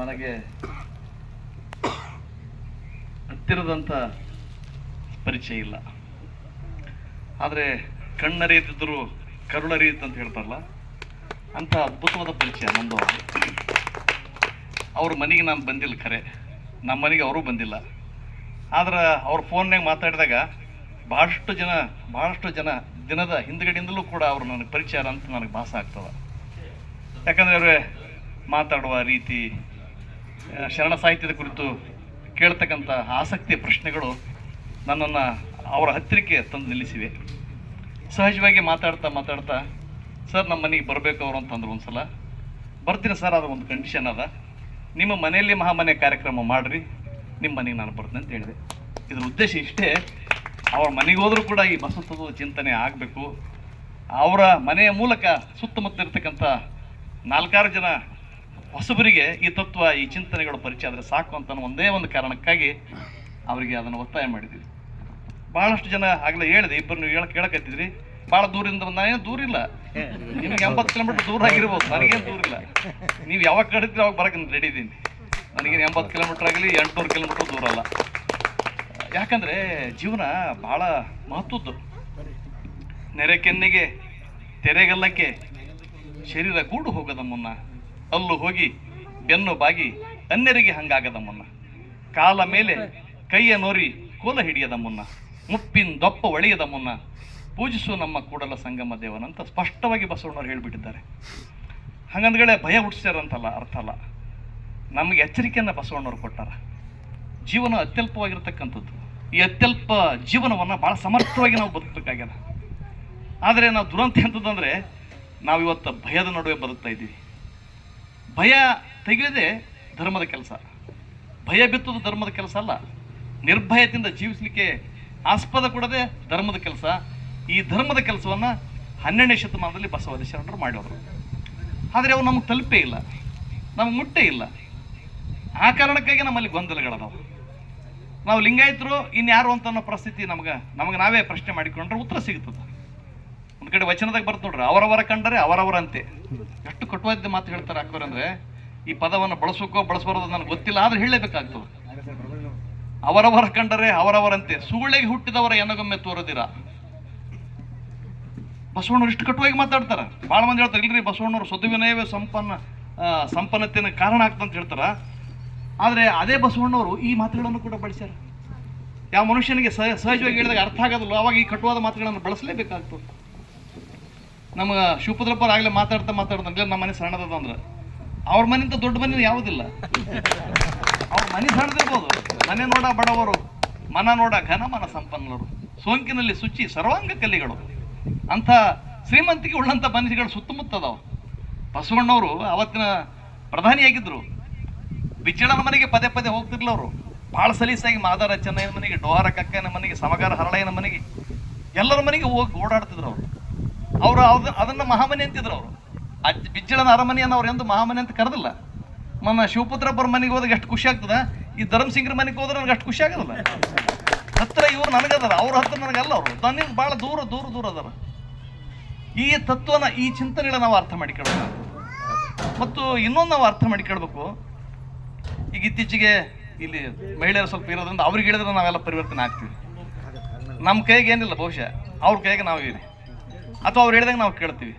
ನನಗೆ ಹತ್ತಿರದಂಥ ಪರಿಚಯ ಇಲ್ಲ. ಆದರೆ ಕಣ್ಣರಿಯುತ್ತಿದ್ದರು ಕರುಳರಿಯುತ್ತೆ ಅಂತ ಹೇಳ್ತಾರಲ್ಲ, ಅಂಥ ಅದ್ಭುತವಾದ ಪರಿಚಯ ನಂದು. ಅವ್ರ ಮನೆಗೆ ನಾನು ಬಂದಿಲ್ಲ ಖರೆ ನಮ್ಮ ಮನೆಗೆ ಅವರು ಬಂದಿಲ್ಲ. ಆದ್ರೆ ಅವ್ರ ಫೋನ್ನಾಗ ಮಾತಾಡಿದಾಗ ಭಾಳಷ್ಟು ಜನ ಭಾಳಷ್ಟು ಜನ ದಿನದ ಹಿಂದ್ಗಡೆಯಿಂದಲೂ ಕೂಡ ಅವರು ನನಗೆ ಪರಿಚಯ ಅಂತ ನನಗೆ ಭಾಸ ಆಗ್ತದೆ. ಯಾಕಂದರೆ ಅವ್ರೆ ಮಾತಾಡುವ ರೀತಿ ಶರಣ ಸಾಹಿತ್ಯದ ಕುರಿತು ಕೇಳ್ತಕ್ಕಂಥ ಆಸಕ್ತಿಯ ಪ್ರಶ್ನೆಗಳು ನನ್ನನ್ನು ಅವರ ಹತ್ತಿರಕ್ಕೆ ತಂದು ನಿಲ್ಲಿಸಿವೆ. ಸಹಜವಾಗಿ ಮಾತಾಡ್ತಾ ಮಾತಾಡ್ತಾ, ಸರ್, ನಮ್ಮ ಮನೆಗೆ ಬರಬೇಕು ಅವರು ಅಂತಂದ್ರು ಒಂದು ಸಲ ಬರ್ತೀನಿ ಸರ್ ಅದು ಒಂದು ಕಂಡೀಷನ್ ಅದ. ನಿಮ್ಮ ಮನೆಯಲ್ಲಿ ಮಹಾಮನೆ ಕಾರ್ಯಕ್ರಮ ಮಾಡಿರಿ, ನಿಮ್ಮ ಮನೆಗೆ ನಾನು ಬರ್ತೀನಿ ಅಂತ ಹೇಳಿದೆ. ಇದ್ರ ಉದ್ದೇಶ ಇಷ್ಟೇ, ಅವ್ರ ಮನೆಗೆ ಹೋದರೂ ಕೂಡ ಈ ಬಸವತ್ವದ ಚಿಂತನೆ ಆಗಬೇಕು. ಅವರ ಮನೆಯ ಮೂಲಕ ಸುತ್ತಮುತ್ತ ಇರತಕ್ಕಂಥ ನಾಲ್ಕಾರು ಜನ ಹೊಸಬರಿಗೆ ಈ ತತ್ವ, ಈ ಚಿಂತನೆಗಳು ಪರಿಚಯ ಆದರೆ ಸಾಕು ಅಂತ ಒಂದೇ ಒಂದು ಕಾರಣಕ್ಕಾಗಿ ಅವರಿಗೆ ಅದನ್ನು ಒತ್ತಾಯ ಮಾಡಿದ್ವಿ ಭಾಳಷ್ಟು ಜನ ಆಗಲೇ ಹೇಳಿದೆ, ಇಬ್ಬರು ನೀವು ಹೇಳಕ್ಕೆ ಕೇಳಕತ್ತಿದ್ರಿ ಭಾಳ ದೂರಿಂದ ನಾನೇನು ದೂರ ಇಲ್ಲ. ನಿಮ್ಗೆ ಎಂಬತ್ತು ಕಿಲೋಮೀಟರ್ ದೂರ ಆಗಿರ್ಬೋದು, ನನಗೇನು ದೂರ ಇಲ್ಲ. ನೀವು ಯಾವಾಗ ಕಡಿದ್ರೆ ಅವಾಗ ಬರಕ್ಕೆ ರೆಡಿ ಇದ್ದೀನಿ. ನನಗೇನು ಎಂಬತ್ತು ಕಿಲೋಮೀಟರ್ ಆಗಲಿ, ಎಂಟುನೂರು ಕಿಲೋಮೀಟರ್ ದೂರ ಅಲ್ಲ. ಯಾಕಂದರೆ ಜೀವನ ಭಾಳ ಮಹತ್ವದ್ದು. ನೆರೆ ಕೆನ್ನೆಗೆ ತೆರೆಗಲ್ಲಕ್ಕೆ ಶರೀರ ಕೂಡು ಹೋಗೋದ ಮುನ್ನ ಅಲ್ಲು ಹೋಗಿ ಬೆನ್ನು ಬಾಗಿ ಅನ್ಯರಿಗೆ ಹಂಗಾಗದ ಮುನ್ನ. ಕಾಲ ಮೇಲೆ ಕೈಯ ನೋರಿ ಕೋಲ ಹಿಡಿಯದ ಮುನ್ನ. ಮುಪ್ಪಿನ ದೊಪ್ಪ ಒಳೆಯದ ಮುನ್ನ. ಪೂಜಿಸು ನಮ್ಮ ಕೂಡಲ ಸಂಗಮ ದೇವನಂತ ಸ್ಪಷ್ಟವಾಗಿ ಬಸವಣ್ಣವ್ರು ಹೇಳಿಬಿಟ್ಟಿದ್ದಾರೆ. ಹಂಗಂದ್ಗಳೇ ಭಯ ಹುಟ್ಟಿಸ್ಯಾರಂತಲ್ಲ ಅರ್ಥ ಅಲ್ಲ. ನಮಗೆ ಎಚ್ಚರಿಕೆಯನ್ನು ಬಸವಣ್ಣವ್ರು ಕೊಟ್ಟಾರ. ಜೀವನ ಅತ್ಯಲ್ಪವಾಗಿರ್ತಕ್ಕಂಥದ್ದು. ಈ ಅತ್ಯಲ್ಪ ಜೀವನವನ್ನು ಭಾಳ ಸಮರ್ಥವಾಗಿ ನಾವು ಬದುಕಬೇಕಾಗ್ಯದ. ಆದರೆ ನಾವು ದುರಂತ ಎಂಥದ್ದಂದರೆ ನಾವು ಇವತ್ತು ಭಯದ ನಡುವೆ ಬದುಕ್ತಾ ಇದ್ದೀವಿ. ಭಯ ತೆಗೆಯದೆ ಧರ್ಮದ ಕೆಲಸ. ಭಯ ಬಿತ್ತುದು ಧರ್ಮದ ಕೆಲಸ ಅಲ್ಲ. ನಿರ್ಭಯದಿಂದ ಜೀವಿಸಲಿಕ್ಕೆ ಆಸ್ಪದ ಕೊಡದೆ ಧರ್ಮದ ಕೆಲಸ. ಈ ಧರ್ಮದ ಕೆಲಸವನ್ನು ಹನ್ನೆರಡನೇ ಶತಮಾನದಲ್ಲಿ ಬಸವಾದಿ ಶರಣರು ಮಾಡಿದರು. ಆದರೆ ಅವು ನಮಗೆ ತಲುಪೇ ಇಲ್ಲ. ನಮಗೆ ಮುಟ್ಟೇ ಇಲ್ಲ. ಆ ಕಾರಣಕ್ಕಾಗಿ ನಮ್ಮಲ್ಲಿ ಗೊಂದಲಗಳದಾವೆ. ನಾವು ಲಿಂಗಾಯತರು ಇನ್ಯಾರು ಅಂತ ಅನ್ನೋ ಪರಿಸ್ಥಿತಿ ನಮ್ಗೆ, ನಮಗೆ ನಾವೇ ಪ್ರಶ್ನೆ ಮಾಡಿಕೊಂಡ್ರೆ ಉತ್ತರ ಸಿಗುತ್ತದೆ ಕಡೆ ವಚನದಾಗ ಬರ್ತ ನೋಡ್ರಿ, ಅವರವರ ಕಂಡರೆ ಅವರವರಂತೆ. ಎಷ್ಟು ಕಟುವಾದ ಮಾತು ಹೇಳ್ತಾರೆ ಅಕ್ಬರ್ ಅಂದ್ರೆ, ಈ ಪದವನ್ನು ಬಳಸೋಕೋ ಬಳಸಬಾರದು ನನಗೆ ಗೊತ್ತಿಲ್ಲ, ಆದ್ರೆ ಹೇಳಲೇಬೇಕಾಗ್ತದೆ. ಅವರವರ ಕಂಡರೆ ಅವರವರಂತೆ. ಸೂಳೆಗೆ ಹುಟ್ಟಿದವರ ಎನಗೊಮ್ಮೆ ತೋರದಿರ. ಬಸವಣ್ಣವ್ರು ಇಷ್ಟು ಕಟುವಾಗಿ ಮಾತಾಡ್ತಾರ. ಭಾಳ ಮಂದಿ ಹೇಳ್ತಾರೆ, ಇಲ್ರಿ ಬಸವಣ್ಣವ್ರು ಸದ್ವಿನಯವೇ ಸಂಪನ್ನ ಸಂಪನ್ನತೆಯ ಕಾರಣ ಆಗ್ತಂತ ಹೇಳ್ತಾರ. ಆದರೆ ಅದೇ ಬಸವಣ್ಣವರು ಈ ಮಾತುಗಳನ್ನು ಕೂಡ ಬಳಸ್ಯಾರ. ಯಾವ ಮನುಷ್ಯನಿಗೆ ಸಹ, ಸಹಜವಾಗಿ ಹೇಳಿದಾಗ ಅರ್ಥ ಆಗೋದಿಲ್ಲ, ಅವಾಗ ಈ ಕಟುವಾದ ಮಾತುಗಳನ್ನು ಬಳಸಲೇಬೇಕಾಗ್ತದೆ. ನಮಗೆ ಶಿವಪುತ್ರಪ್ಪರು ಆಗಲೇ ಮಾತಾಡ್ತಾ ಮಾತಾಡ್ದಂಗೆ ನಮ್ಮ ಮನೆ ಸಣ್ಣದದ ಅಂದ್ರೆ. ಅವ್ರ ಮನೆಯಿಂದ ದೊಡ್ಡ ಮನೆ ಯಾವುದಿಲ್ಲ. ಅವ್ರ ಮನೆ ಸಣ್ಣದಿರ್ಬೋದು. ಮನೆ ನೋಡ ಬಡವರು, ಮನ ನೋಡ ಘನ ಮನ ಸಂಪನ್ನರು ಸೋಂಕಿನಲ್ಲಿ ಶುಚಿ ಸರ್ವಾಂಗ ಕಲ್ಲಿಗಳು. ಅಂಥ ಶ್ರೀಮಂತಿಕೆ ಉಳ್ಳಂಥ ಮನಸ್ಸುಗಳು ಸುತ್ತಮುತ್ತ ಅದಾವ ಬಸವಣ್ಣವರು ಅವತ್ತಿನ ಪ್ರಧಾನಿಯಾಗಿದ್ರು. ಬಿಚ್ಚಳನ ಮನೆಗೆ ಪದೇ ಪದೇ ಹೋಗ್ತಿರ್ಲ ಅವರು. ಭಾಳ ಸಲೀಸಾಗಿ ಮಾದಾರ ಚೆನ್ನಯ್ಯನ ಮನೆಗೆ, ಡೋಹಾರ ಕಕ್ಕನ ಮನೆಗೆ ಸಮಗಾರ ಹರಳಯ್ಯನ ಮನೆಗೆ ಎಲ್ಲರ ಮನೆಗೆ ಹೋಗಿ ಓಡಾಡ್ತಿದ್ರು ಅವರು. ಅವರು ಅದ ಅದನ್ನ ಮಹಾಮನೆ ಅಂತಿದ್ರು ಅವರು. ಅಜ್ಜ ಬಿಜ್ಜಳನ ಅರಮನೆಯನ್ನು ಅವ್ರು ಎಂದು ಮಹಾಮನೆ ಅಂತ ಕರೆದಿಲ್ಲ. ನನ್ನ ಶಿವಪುತ್ರಪ್ಪರ ಮನೆಗೆ ಹೋದಾಗ ಎಷ್ಟು ಖುಷಿ ಆಗ್ತದ? ಈ ಧರ್ಮಸಿಂಗ್ರ ಮನೆಗೆ ಹೋದ್ರೆ ನನಗೆ ಅಷ್ಟು ಖುಷಿ ಆಗೋದಿಲ್ಲ. ಹತ್ರ ಇವ್ರು ನನಗದಾರ, ಅವ್ರ ಹತ್ರ ನನಗಲ್ಲ ಅವರು. ನನ್ನಿಂದ ಭಾಳ ದೂರ ದೂರ ದೂರ ಅದಾರ. ಈ ತತ್ವನ, ಈ ಚಿಂತನೆಗಳ ನಾವು ಅರ್ಥ ಮಾಡಿಕೊಳ್ಬೇಕು. ಮತ್ತು ಇನ್ನೊಂದು ನಾವು ಅರ್ಥ ಮಾಡಿಕೊಳ್ಬೇಕು. ಈಗ ಇತ್ತೀಚೆಗೆ ಇಲ್ಲಿ ಮಹಿಳೆಯರು ಸ್ವಲ್ಪ ಇರೋದ್ರಿಂದ ಅವ್ರಿಗೆ ಹೇಳಿದ್ರೆ ನಾವೆಲ್ಲ ಪರಿವರ್ತನೆ ಆಗ್ತೀವಿ. ನಮ್ಮ ಕೈಗೆ ಏನಿಲ್ಲ ಬಹುಶಃ. ಅವ್ರ ಕೈಗೆ ನಾವು ಇರಿ. ಅಥವಾ ಅವ್ರು ಹೇಳಿದಂಗೆ ನಾವು ಕೇಳ್ತೀವಿ.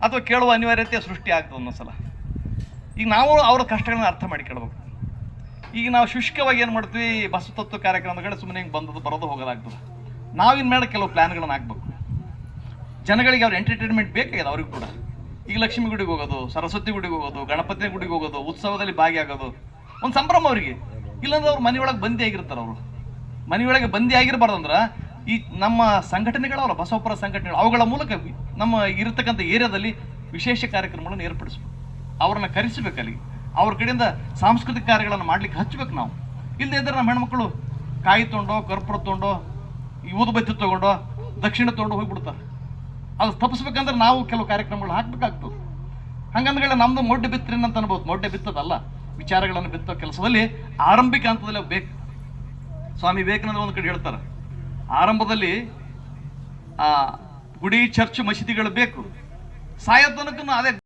ಅಥವಾ ಕೇಳುವ ಅನಿವಾರ್ಯತೆ ಸೃಷ್ಟಿ ಆಗ್ತದೆ ಒಂದೊಂದ್ಸಲ. ಈಗ ನಾವು ಅವರ ಕಷ್ಟಗಳನ್ನ ಅರ್ಥ ಮಾಡಿಕೊಳ್ಬೇಕು ಈಗ ನಾವು ಶುಷ್ಕವಾಗಿ ಏನು ಮಾಡ್ತೀವಿ ಬಸವತತ್ವ ಕಾರ್ಯಕ್ರಮಗಳ ಸುಮ್ಮನೆ ಹಿಂಗೆ ಬಂದದ್ದು, ಬರೋದು ಹೋಗೋದಾಗ್ತದೆ. ನಾವಿನ್ ಮೇಲೆ ಕೆಲವು ಪ್ಲ್ಯಾನ್ಗಳನ್ನ ಹಾಕ್ಬೇಕು. ಜನಗಳಿಗೆ ಅವ್ರ ಎಂಟರ್ಟೈನ್ಮೆಂಟ್ ಬೇಕಾಗಿದೆ ಅವ್ರಿಗೆ ಕೂಡ. ಈಗ ಲಕ್ಷ್ಮೀ ಗುಡಿಗೆ ಹೋಗೋದು, ಸರಸ್ವತಿ ಗುಡಿಗೆ ಹೋಗೋದು, ಗಣಪತಿ ಗುಡಿಗೆ ಹೋಗೋದು, ಉತ್ಸವದಲ್ಲಿ ಭಾಗಿಯಾಗೋದು. ಒಂದು ಸಂಭ್ರಮ ಅವರಿಗೆ. ಇಲ್ಲಾಂದ್ರೆ ಅವ್ರು ಮನೆಯೊಳಗೆ ಬಂದಿ ಆಗಿರ್ತಾರೆ ಅವರು. ಮನೆಯೊಳಗೆ ಬಂದಿ ಆಗಿರಬಾರ್ದು ಅಂದ್ರೆ ಈ ನಮ್ಮ ಸಂಘಟನೆಗಳವಲ್ಲ ಬಸವಪುರ ಸಂಘಟನೆಗಳು, ಅವುಗಳ ಮೂಲಕ ನಮ್ಮ ಇರತಕ್ಕಂಥ ಏರಿಯಾದಲ್ಲಿ ವಿಶೇಷ ಕಾರ್ಯಕ್ರಮಗಳನ್ನು ಏರ್ಪಡಿಸ್ಬೇಕು. ಅವ್ರನ್ನ ಕರೆಸಬೇಕು ಅಲ್ಲಿ ಅವ್ರ ಕಡೆಯಿಂದ ಸಾಂಸ್ಕೃತಿಕ ಕಾರ್ಯಗಳನ್ನು ಮಾಡ್ಲಿಕ್ಕೆ ಹಚ್ಬೇಕು ನಾವು. ಇಲ್ಲದೆ ಇದ್ರೆ ನಮ್ಮ ಹೆಣ್ಮಕ್ಳು ಕಾಯಿ ತೊಗೊಂಡೋ ಕರ್ಪೂರ ತೊಗೊಂಡೋ ಊದುಬತ್ತಿ ತೊಗೊಂಡೋ, ದಕ್ಷಿಣ ತೊಗೊಂಡು ಹೋಗಿಬಿಡ್ತಾರೆ. ಅದು ತಪ್ಪಿಸ್ಬೇಕಂದ್ರೆ ನಾವು ಕೆಲವು ಕಾರ್ಯಕ್ರಮಗಳು ಹಾಕ್ಬೇಕಾಗ್ತದೆ. ಹಂಗಂದ್ರೆ ನಮ್ದು ಮೊಡ್ಡೆ ಬಿತ್ತರಿನ ಅಂತ ಅನ್ಬೋದು. ಮೊಡ್ಡೆ ಬಿತ್ತದಲ್ಲ, ವಿಚಾರಗಳನ್ನು ಬಿತ್ತೋ ಕೆಲಸದಲ್ಲಿ ಆರಂಭಿಕ ಹಂತದಲ್ಲಿ ಬೇಕು. ಸ್ವಾಮಿ ವಿವೇಕಾನಂದ ಒಂದು ಕಡೆ ಹೇಳ್ತಾರೆ ಆರಂಭದಲ್ಲಿ ಗುಡಿ ಚರ್ಚ್ ಮಸೀದಿಗಳು ಬೇಕು. ಸಾಯೋ ತನಕ ಅದೇ